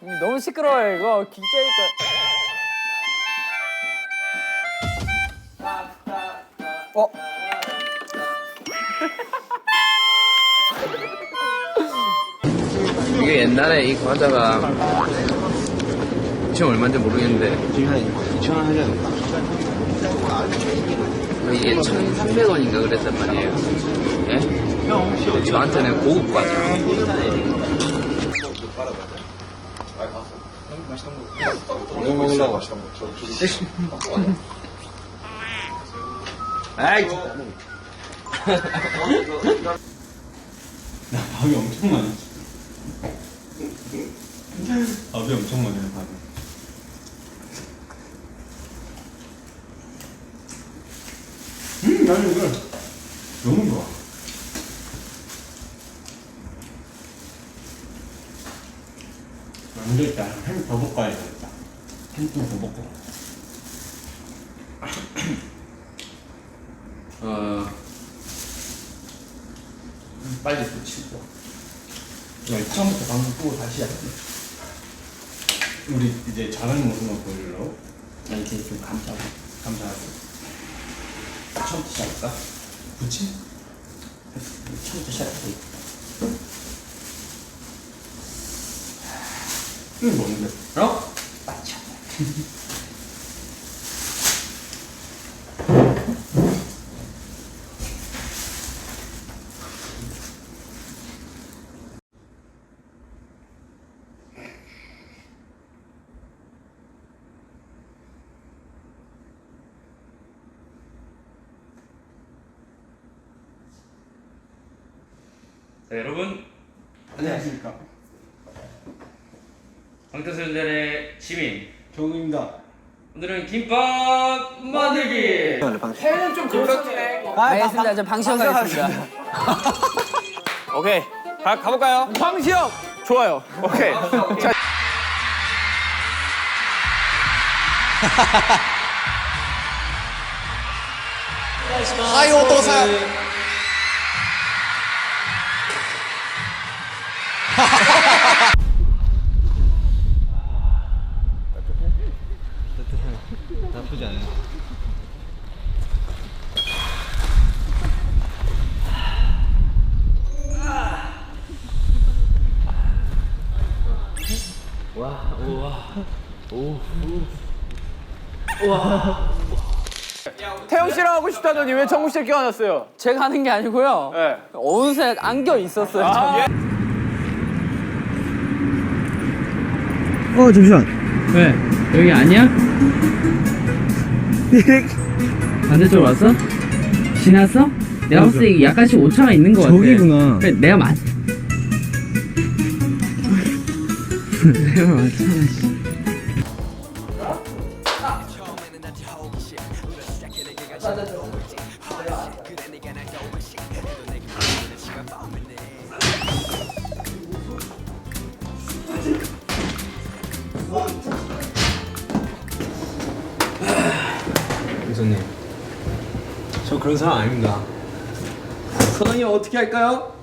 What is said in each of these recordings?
너무 시끄러워요 이거 기자니까. 어? 이게 옛날에 이 과자가 지금 얼마인지 모르겠는데 지금 한 2천 원 하지 않을까? 이게 1,300원인가 그랬단 말이에요. 예? 저한테는 고급 과자. 이거 먹으려고 아이 나 밥이 엄청 많아. 밥이 엄청 많아요, 밥이. 음, 이거 너무 좋아. 안 되겠다. 햄더 볶아야 되겠다. 햄좀더 볶고. 어, 빨리 붙이고. 야, 처음부터 방송 끄고 다시 해야지. 우리 이제 잘하는 모습만 보여주려고? 나 이제 좀 감싸고. 감싸고. 처음부터 시작할까? 붙이? 처음부터 시작할게. 이거 뭔데? 어? 자, 여러분 안녕하십니까. 방탄소년단의 시민 정우입니다. 오늘은 김밥 만들기 해는 좀 그렇네. 알겠습니다. 저 방시영 가겠습니다. 오케이. 가, 가볼까요? 방시영 좋아요. 오케이. 자, 나쁘지 태영 씨랑 하고 싶다더니 왜 정우 씨를 껴안았어요? 제가 하는 게 아니고요. 네. 어느새 안겨 있었어요. 아, 저기. 어 잠시만. 왜? 여기 아니야? 반대쪽 왔어? 지났어? 내가 봤을 때 약간씩 오차가 있는 것 같아. 저기구나. 내가 맞. 교수님. 저 그런 사람 아닙니다. 선생님 어떻게 할까요?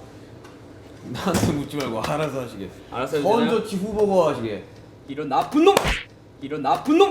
나한테 묻지 말고 알아서 하시게. 알았어, 먼저 지 후보고 하시게. 이런 나쁜 놈! 이런 나쁜 놈!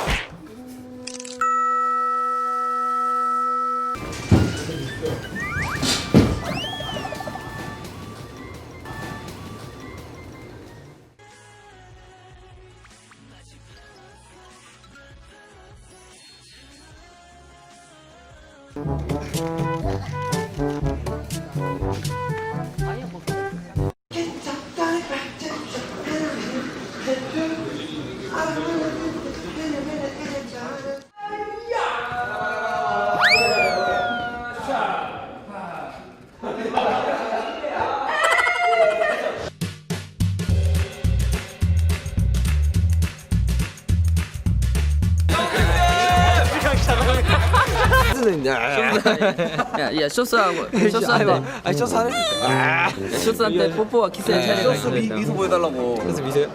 야, 야, 쇼스하고, 쇼스한테, 아, 저 사람. 야, 쇼스한테 뽀뽀와 키스를 차례가 소스 미, 있거든. 미소 보여달라고. 그래서 미세요?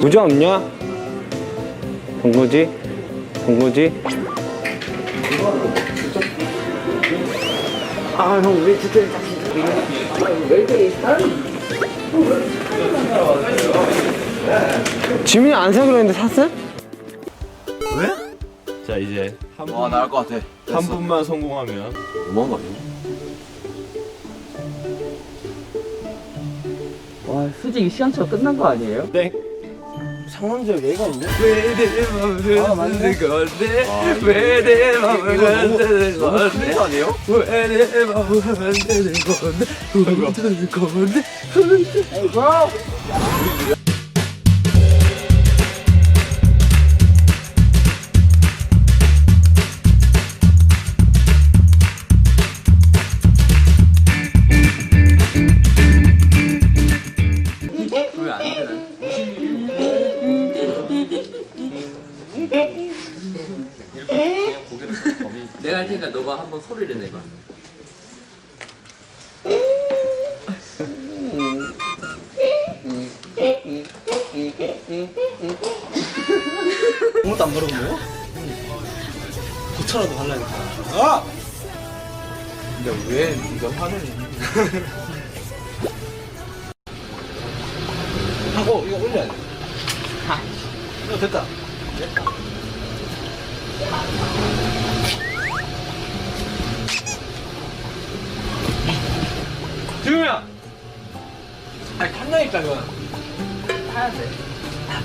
부자 없냐? 본거지? 본거지? 아형 왜 진짜 지민이 안 사기로 했는데 샀어? 자 이제 한 분, 와 나을 것 같아. 한 분만 성공하면 너무한 거 아니야? 와 솔직히 시간차가 끝난 거 아니에요? 상남자 얘가 있네. 왜내 맘을 흔드는 건데 왜내 맘을 흔드는 건데 아니에요? 왜내 맘 을 흔드는 건데 흔드는 건데 내가 할 테니까 너가 한번 소리를 내봐. 아무것도 안 물어보네요? 고쳐라도 하려니까. 아! 근데 왜 네가 화를 하고 이거 올려야 돼. 이거 됐다. 지금이야. 아니 탔나니까 이거. 타야 돼. 아.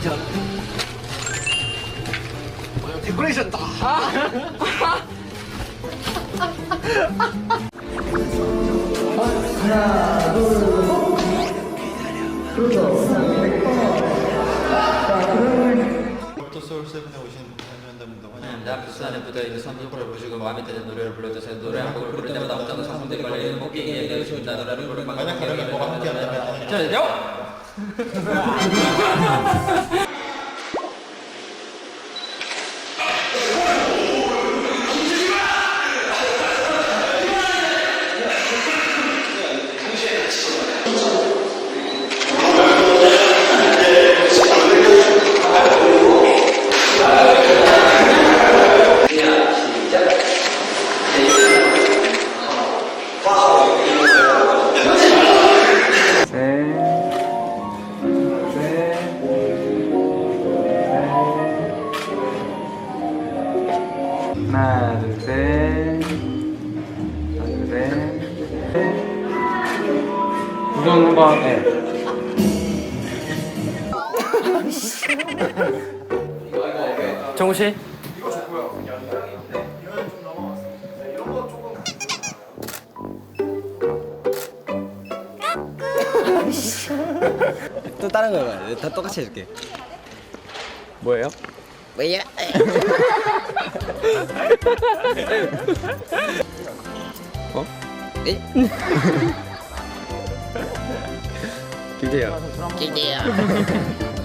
어, 이거 데코레이션다. 나 부산에 묻어있는 선물을 보시고 마음에 드는 노래를 불러주세요. 노래 한 곡을 부를 때마다 어떤 상품들이 걸려있는 곡기 얘기해 주십니다. 노래를 부르면 만약 가령이 뭐가 함께 한다면 자, 요! 우선 한번 해 정우 씨 또 다른 거 해봐. 다 똑같이 해줄게. 뭐예요? 왜야? 기재야. 기대야.